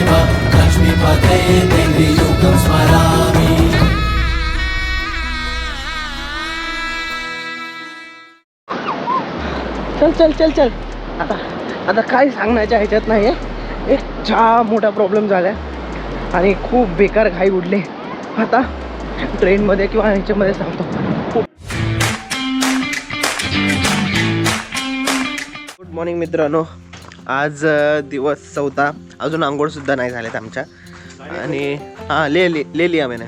लक्ष्मीपते स्मरामि। चल चल चल चल. आता आता काय सांगण्याच्या ह्याच्यात नाही आहे एक जाम मोठा प्रॉब्लेम झाला आहे आणि खूप बेकार घाई उडले. आता ट्रेनमध्ये किंवा ह्याच्यामध्ये सांगतो. गुड मॉर्निंग मित्रांनो. आज दिवस चौथा. अजून आंघोळसुद्धा नाही झालेत आमच्या. आणि हां लेली लेली आम्ही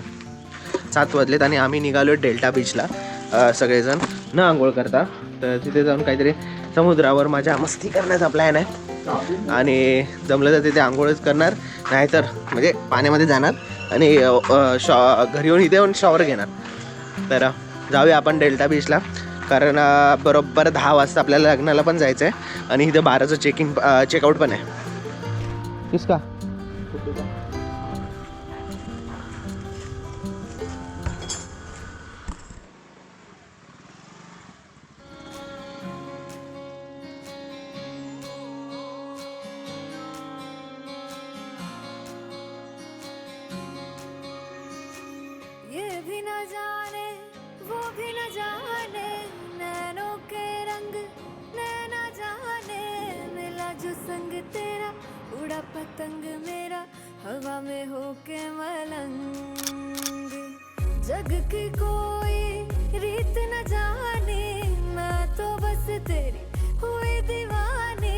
सात वाजलेत आणि आम्ही निघालो डेल्टा बीचला. सगळेजण न आंघोळ करता. तर तिथे जाऊन काहीतरी समुद्रावर माझ्या मस्ती करण्याचा प्लॅन आहे. आणि जमलं तर तिथे आंघोळच करणार. नाहीतर म्हणजे पाण्यामध्ये जाणार. आणि शॉ घरी येऊन इथे येऊन शॉवर घेणार. तर जाऊया आपण डेल्टा बीचला. कारण बरोबर दहा वाजता आपल्याला लग्नाला पण जायचं आहे आणि इथं बाराचं चेकिंग चेकआउट पण आहे. किसका? तेरा उड़ा पतंग मेरा हवा में होके मलंग। जग की कोई रीत न जाने मैं तो बस तेरी हुई दीवानी।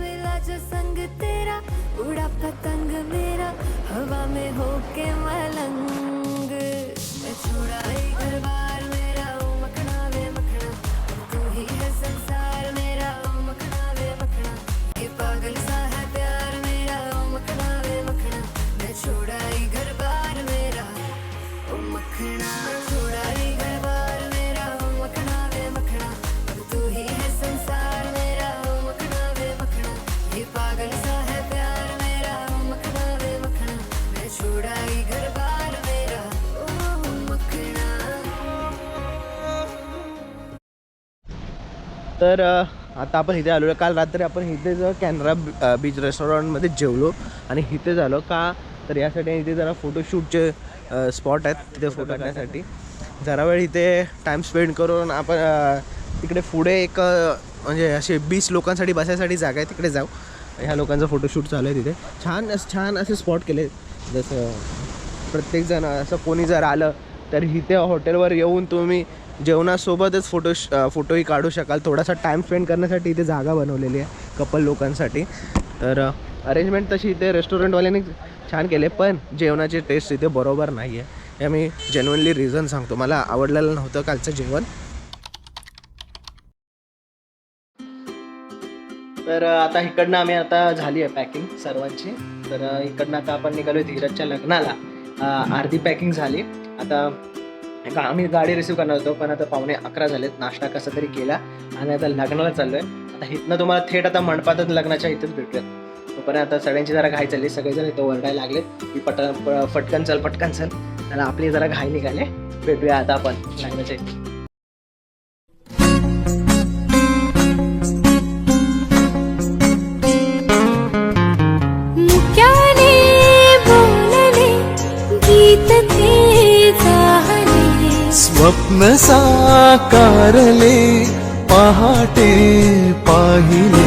मिला जो संग तेरा उड़ा पतंग मेरा हवा में होके मलंग। मैं छोड़ा ही तर आता आपण इथे आलो काल रात्री आपण इथे जर कॅनरा बीच रेस्टॉरंटमध्ये जेवलो आणि इथे झालो का? तर यासाठी इथे जरा फोटोशूटचे स्पॉट आहेत. तिथे फोटो काढण्यासाठी. जरा वेळ इथे टाईम स्पेंड करून आपण तिकडे पुढे एक म्हणजे असे बीस लोकांसाठी बसायसाठी जागा आहे. तिकडे जाऊ. ह्या लोकांचं फोटोशूट चालू आहे तिथे. छान छान असे स्पॉट केले. जसं प्रत्येकजण असं कोणी जर आलं तर इथे हॉटेलवर येऊन तुम्ही जेवणासोबतच फोटो फोटोही काढू शकाल. थोडासा टाईम स्पेंड करण्यासाठी इथे जागा बनवलेली आहे कपल लोकांसाठी. तर अरेंजमेंट तशी इथे रेस्टॉरंटवाल्यांनी छान केले पण जेवणाची टेस्ट इथे बरोबर नाही आहे हे मी जेन्युनली रिझन सांगतो. मला आवडलेलं नव्हतं कालचं जेवण. तर आता इकडनं आम्ही आता झाली आहे पॅकिंग सर्वांची. तर इकडनं आता आपण निघालो धीरजच्या लग्नाला. अर्धी पॅकिंग झाली. आता का आम्ही गाडी रिसिव्ह करणार होतो पण आता पावणे अकरा झालेत नाश्ता कसा तरी केला आणि आता लग्नाला चाललोय. आता इथनं तुम्हाला थेट आता मंडपातच लग्नाच्या इथंच भेटूयात. तोपर्यंत आता सगळ्यांची जरा घाई चालली सगळेजण इथं ओरडायला लागलेत की पट प- पटकन चल पटकन चल. आणि आपली जरा घाई निघाले. भेटूया आता आपण लग्नाच्या इथे. स्वप्न साकारले पहाटे पाहिले.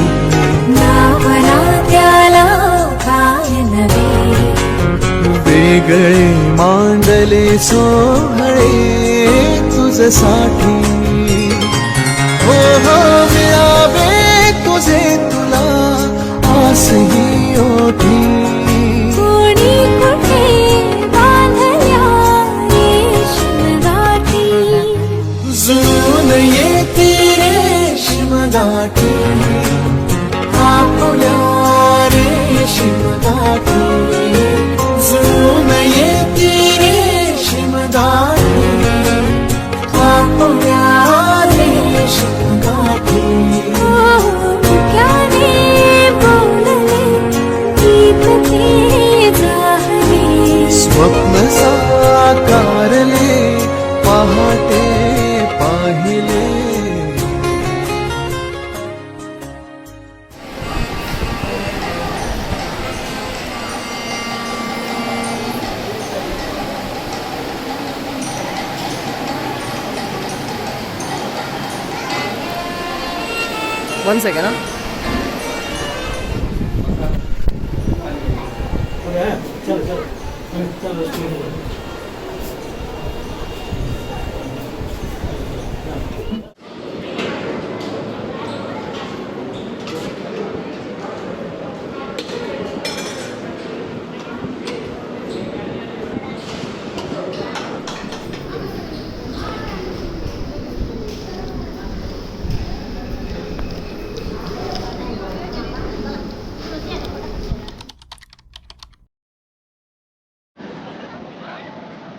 नावना त्याला वेगळे मांडले सोहळे तुझसाठी हो हो वन सेकंड चल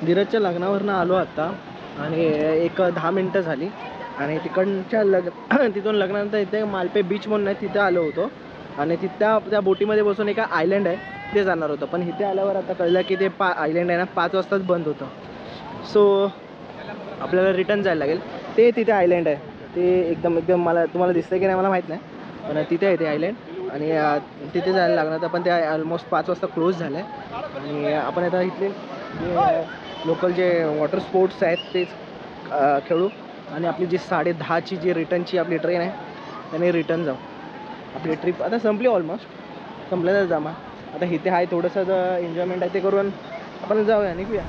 धीरजच्या लग्नावरनं आलो आत्ता आणि एक दहा मिनटं झाली. आणि तिकडच्या लग्न तिथून लग्नानंतर इथे मालपे बीच म्हणून आहे तिथे आलो होतो. आणि तिथं त्या बोटीमध्ये बसून एका आयलंड आहे ते जाणार होतं. पण इथे आल्यावर आता कळलं की ते पा आयलंड आहे ना पाच वाजताच बंद होतं. सो आपल्याला रिटर्न जायला लागेल. ते तिथे आयलंड आहे. ते एकदम एकदम मला तुम्हाला दिसतं की नाही मला माहीत नाही. पण तिथे आहे ते आयलंड आणि तिथे जायला लागणार तर पण ते ऑलमोस्ट पाच वाजता क्लोज झालं आहे आणि आपण आता इथले लोकल जे वॉटर स्पोर्ट्स आहेत तेच खेळू. आणि आपली जी साडे दहाची जी रिटर्नची आपली ट्रेन आहे त्याने रिटर्न जाऊ. आपली ट्रिप आता संपली ऑलमोस्ट संपल्याचा जमा. आता इथे आहे थोडंसं एन्जॉयमेंट आहे ते करून आपण जाऊया निघूया.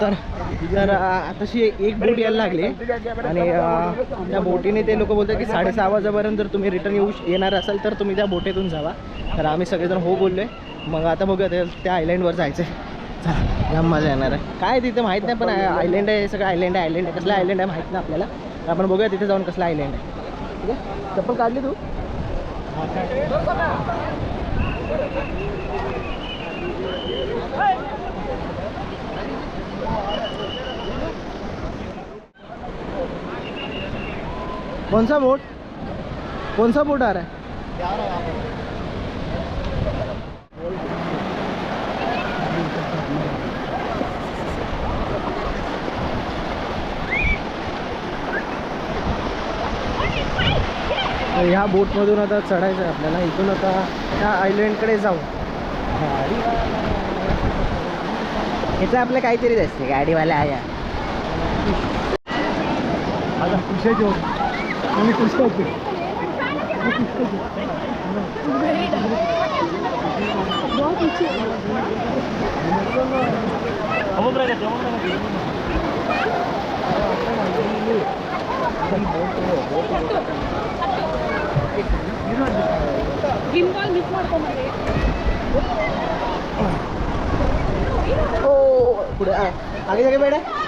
तर तर तशी एक बोट यायला लागली. आणि त्या बोटीने ते लोक बोलतात की साडेसहा वाजेपर्यंत जर तुम्ही रिटर्न येऊ येणार असाल तर तुम्ही त्या बोटीतून जावा. तर आम्ही सगळेजण हो आहे मग आता बघूया ते त्या आयलँडवर जायचं आहे चला जाम मजा येणार आहे. काय तिथे माहीत नाही पण आयलँड आहे सगळं आयलँड आहे आयलँड आहे. कसलं आयलँड आहे माहीत नाही आपल्याला. तर आपण बघूया तिथे जाऊन कसलं आयलँड आहे. ठीक आहे? चप्पल काढली तू? कौन सा बोट कौन सा बोट आ रहा है? ह्या बोटमधून आता चढायचं आहे आपल्याला. इथून आता त्या आयलँडकडे जाऊ. ह्याचं आपलं काहीतरी असते गाडीवाला आया आता खुशाची आणि खुशाची ओ पुढे आ, आगे जागे बेटा दिन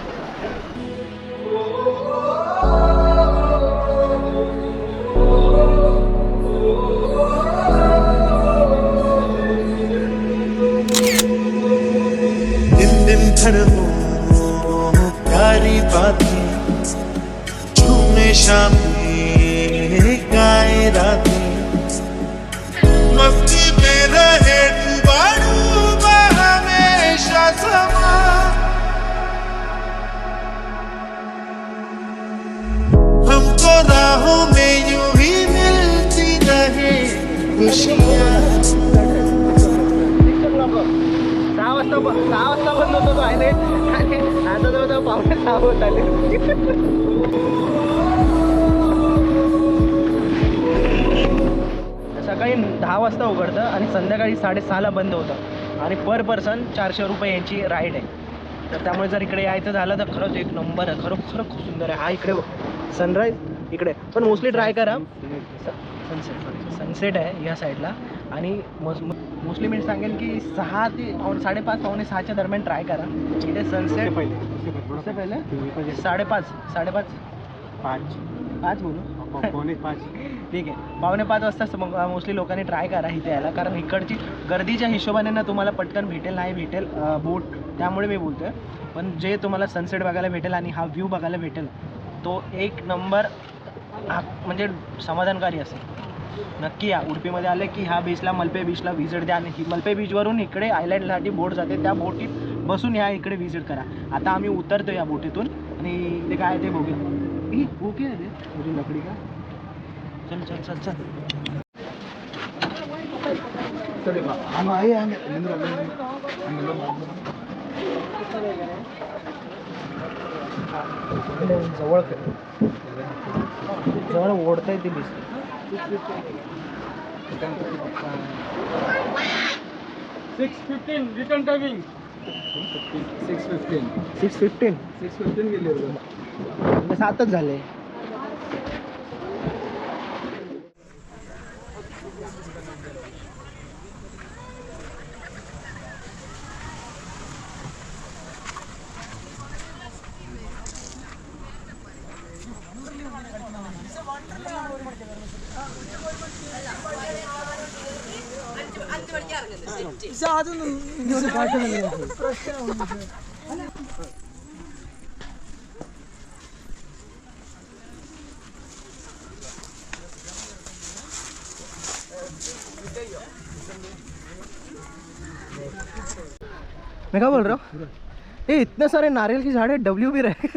सकाळी दहा वाजता उघडतं आणि संध्याकाळी साडेसहाला बंद होतं. आणि पर पर्सन चारशे रुपये यांची राईड आहे. तर त्यामुळे जर इकडे यायचं झालं तर खरंच एक नंबर आहे. खरं खरं खूप सुंदर आहे. हा इकडे सनराईज इकडे. पण मोस्टली ट्राय करा. सनसेट सनसेट आहे या साईडला आणि मोस्टली मी सांगेन की सहा ते पावणे साडेपाच पावणे सहाच्या दरम्यान ट्राय करा. इथे सनसेट उससे पहिले साडेपाच साडेपाच. पाच. पाच बोलू? पावणे पाच. ठीक आहे. पावणे पाच वाजता मग मोस्टली लोकांनी ट्राय करा इथे यायला. कारण इकडची गर्दीच्या हिशोबाने ना तुम्हाला पटकन भेटेल नाही भेटेल बोट त्यामुळे मी बोलतोय. पण जे तुम्हाला सनसेट बघायला भेटेल आणि हा व्ह्यू बघायला भेटेल तो एक नंबर हा म्हणजे समाधानकारी असेल. नक्की या. उडपीमध्ये आले की ह्या बीचला मल्पे बीचला व्हिजिट द्या आणि ही मल्पे बीचवरून इकडे आयलँडसाठी बोट जाते. त्या बोटीत बसून ह्या इकडे व्हिजिट करा. आता आम्ही उतरतो या बोटीतून आणि ते काय ते बघूया. ई, ओके आहे तुझी लकडी का? चल चल चल चल. जवळ जवळ ओढता येते दिसते six fifteen return timing six fifteen six fifteen six fifteen गेले म्हणजे सातच झाले. मैं क्या बोल रहा हूँ ये इतने सारे नारियल की झाड़े डब्ल्यू भी रहे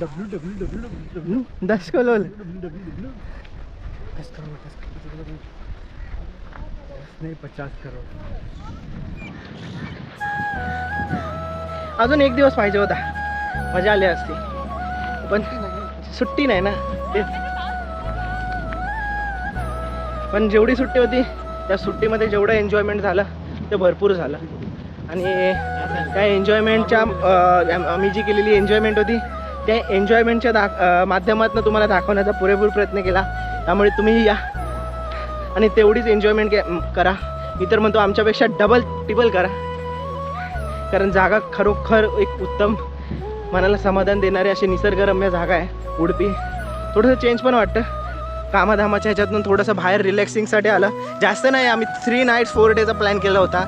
डब्ल्यू डब्ल्यू डब्ल्यू डब्ल्यू दस को लोल नाही पचास करोड. अजून एक दिवस पाहिजे होता. मजा आली असती. पण सुट्टी नाही ना तेच पण जेवढी सुट्टी होती त्या सुट्टीमध्ये जेवढं एन्जॉयमेंट झालं ते भरपूर झालं. आणि त्या एन्जॉयमेंटच्या आम्ही जी केलेली एन्जॉयमेंट होती त्या एन्जॉयमेंटच्या दाख माध्यमातून तुम्हाला दाखवण्याचा पुरेपूर प्रयत्न केला. त्यामुळे तुम्ही या. आणि तेवढीच एन्जॉयमेंट करा मी तर म्हणतो आमच्यापेक्षा डबल टिबल करा. कारण जागा खरोखर एक उत्तम मनाला समाधान देणारी अशी निसर्गरम्य जागा आहे उडपी थोडंसं चेंज पण वाटतं. कामाधामाच्या ह्याच्यातून थोडंसं बाहेर रिलॅक्सिंगसाठी आलं. जास्त नाही आम्ही थ्री नाईट्स फोर डेचा प्लॅन केला होता.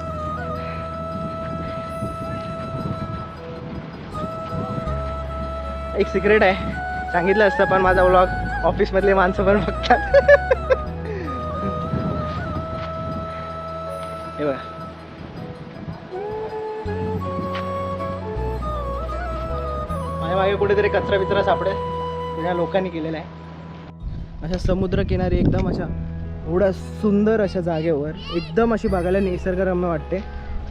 एक सिक्रेट आहे. सांगितलं असतं पण माझा व्लॉग ऑफिसमधले माणसं पण बघतात. कुठेतरी कचरा बिचरा सापडेल. या लोकांनी केलेला आहे. अशा समुद्रकिनारी एकदम अशा एवढ्या सुंदर अशा जागेवर एकदम अशी बघायला निसर्गरम्य वाटते.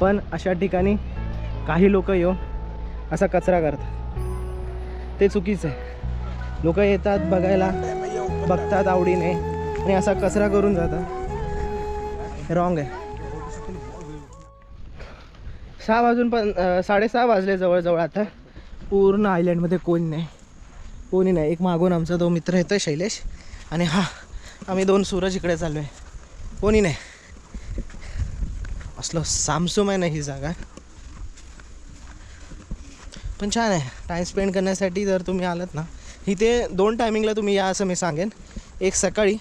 पण अशा ठिकाणी काही लोक येऊन असा कचरा करतात. ते चुकीचं आहे. लोक येतात बघायला बघतात आवडीने आणि असा कचरा करून जातात. रॉंग आहे. सहा वाजून पण साडेसहा वाजले जवळजवळ आता. पूर्ण आयलँडमध्ये कोणी नाही. कोणी नाही. एक मागून आमचा तो मित्र येतो शैलेश. आणि हा आम्ही दोन सूरज इकडे चाललो आहे कोणी नाही. असलं सामसूम आहे ना ही जागा. पण छान आहे. टाईम स्पेंड करण्यासाठी जर तुम्ही आलात ना इथे दोन टायमिंगला तुम्ही या असं मी सांगेन. एक सकाळी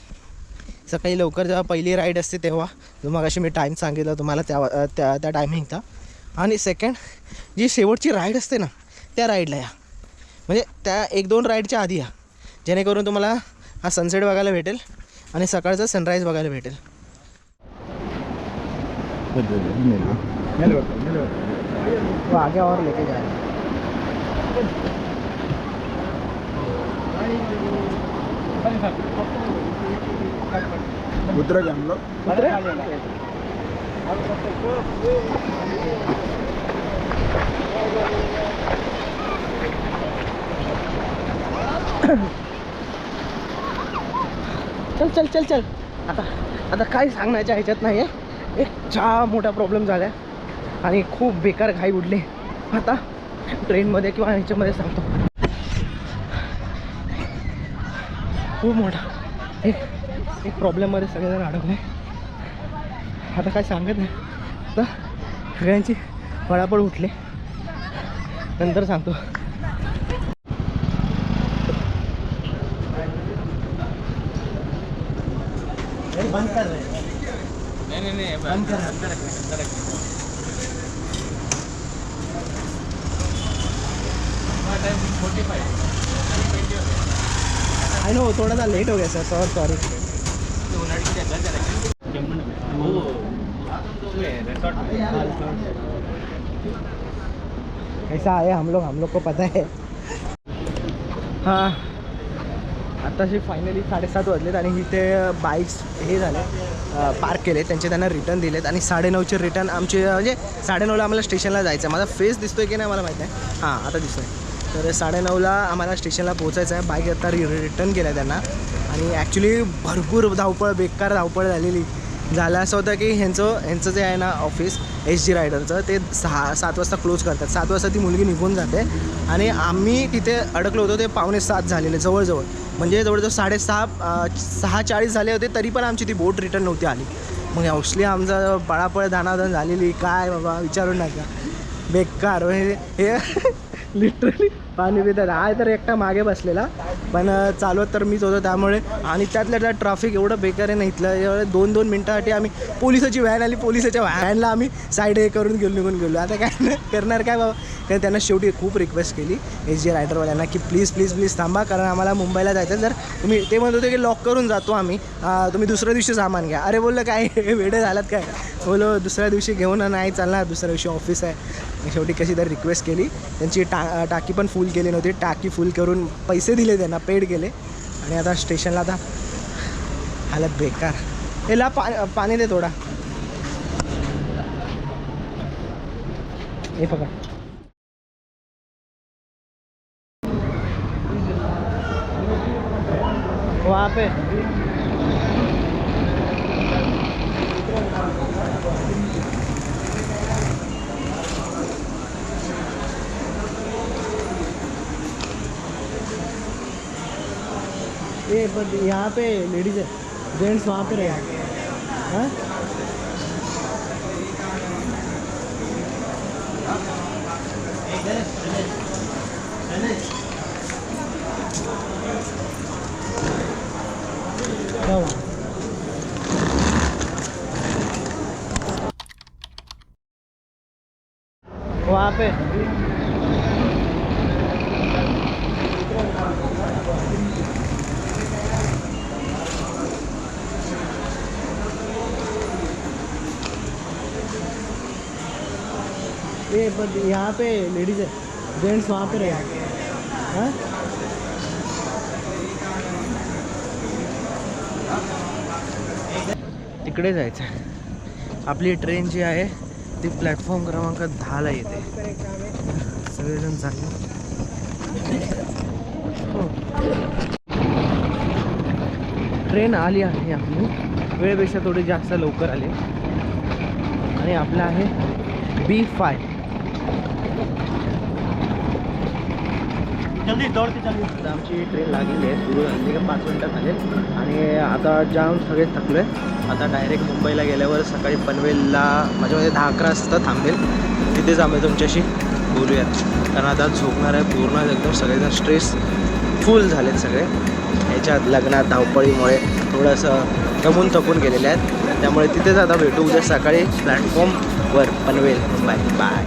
सकाळी लवकर जेव्हा पहिली राईड असते तेव्हा जो मग अशी मी टाईम सांगितला तुम्हाला त्या त्या त्या टायमिंगचा आणि सेकंड जी शेवटची राईड असते ना त्या राईडला या. म्हणजे त्या एक दोन राईडच्या आधी या. जेणेकरून तुम्हाला हा सनसेट बघायला भेटेल आणि सकाळचा सनराईज बघायला भेटेल. वो आगे और लेके जा रहे उतरा क्या हम लोग? चल चल चल चल. आता आता काय सांगण्याच्या ह्याच्यात नाही आहे एक चहा मोठा प्रॉब्लेम झाला आहे आणि खूप बेकार घाई उडली. आता ट्रेनमध्ये किंवा ह्याच्यामध्ये सांगतो. खूप मोठा. एक एक प्रॉब्लेममध्ये सगळेजण अडकले. आता काय सांगत नाही. आता सगळ्यांची पळापळ उठले. नंतर सांगतो. बंद कर रहे हैं। नहीं नहीं नहीं बंद कर अंदर रखना अंदर फाइव आई नो थोड़ा सा लेट हो गया सर सॉरी सॉरी घर हो। कैसा आए हम लोग हम लोग को पता है। हाँ। आताशी फायनली साडेसात वाजलेत आणि इथे बाईक्स हे झाले पार्क केले त्यांचे त्यांना रिटर्न दिलेत आणि साडेनऊचे रिटर्न आमचे म्हणजे साडेनऊला आम्हाला स्टेशनला जायचं आहे माझा फेस दिसतोय की नाही मला माहीत नाही. हां आता दिसतोय. तर साडेनऊला आम्हाला स्टेशनला पोहोचायचं आहे बाईक आता रि रिटर्न केलं त्यांना. आणि ॲक्च्युली भरपूर धावपळ बेकार धावपळ झालेली. झालं असं होतं की ह्यांचं ह्यांचं जे आहे ना ऑफिस एस जी रायडरचं ते सहा सात वाजता क्लोज करतात. सात वाजता ती मुलगी निघून जाते आणि आम्ही तिथे अडकलो होतो ते पावणे सात झालेले जवळजवळ. म्हणजे जवळजवळ साडेसहा सहा चाळीस झाले होते तरी पण आमची ती बोट रिटर्न नव्हती आली. मग हौसली आमचा पळापळ दानादान झालेली काय बाबा विचारू नका. बेकार हे लिटरली पाणी पितात आहे तर एकटा मागे बसलेला. पण चालवत तर मीच होतो त्यामुळे. आणि त्यातल्या त्यात ट्रॅफिक एवढं बेकार आहे ना इथलं. एवढं दोन दोन मिनटासाठी आम्ही पोलिसाची व्हॅन आली. पोलिसाच्या व्हॅनला आम्ही साईड हे करून गेलो निघून गेलो. आता काय नाही करणार काय बाबा? कारण त्यांना शेवटी खूप रिक्वेस्ट केली एस जी रायडरवाल्यांना की प्लीज प्लीज प्लीज थांबा. कारण आम्हाला मुंबईला जायचं तर तुम्ही ते म्हणत होते की लॉक करून जातो आम्ही. तुम्ही दुसऱ्या दिवशी सामान घ्या. अरे बोललं काय? वेडे झालात काय? बोलो दुसऱ्या दिवशी घेऊन नाही चालणार. दुसऱ्या दिवशी ऑफिस आहे. शेवटी कशी तर रिक्वेस्ट केली. त्यांची टा टाकी पण फुल केली नव्हती टाकी फुल करून पैसे दिले त्यांना पेड केले आणि आता स्टेशनला आता हालत बेकार. हे ला पा पाणी दे थोडा. हे बघा. वहाँ पे. ये बट यहाँ पे लेडीज़ है। जेंट्स वहाँ पे रहे। हाँ? क्या वहाँ पे बट यहाँ पे लेडीज है जेंट्स वहाँ पे रहे हाँ? तिकडे जायचं आहे आपली ट्रेन जी आहे ती प्लॅटफॉर्म क्रमांक दहाला येते. सगळेजण चालले. हो. ट्रेन आली आहे आपली. वेळेपेक्षा थोडी जास्त लवकर आली. आणि आपलं आहे बी फाय जल्दी दौड़ते आमची ट्रेन लागलेली आहे सुरू झाली का पाच मिनटं झाले. आणि आता जाम सगळे थकले आता डायरेक्ट मुंबईला गेल्यावर सकाळी पनवेलला माझ्यामध्ये दहा अकरा वाजता थांबेल. तिथेच आम्ही तुमच्याशी बोलूयात कारण आता झोपणार आहे पूर्ण एकदम सगळेजण स्ट्रेस फुल झालेत सगळे. ह्याच्यात लग्नात धावपळीमुळे थोडंसं दमून थकून गेलेले आहेत. त्यामुळे तिथेच आता भेटू उद्या सकाळी प्लॅटफॉर्मवर पनवेल बाय बाय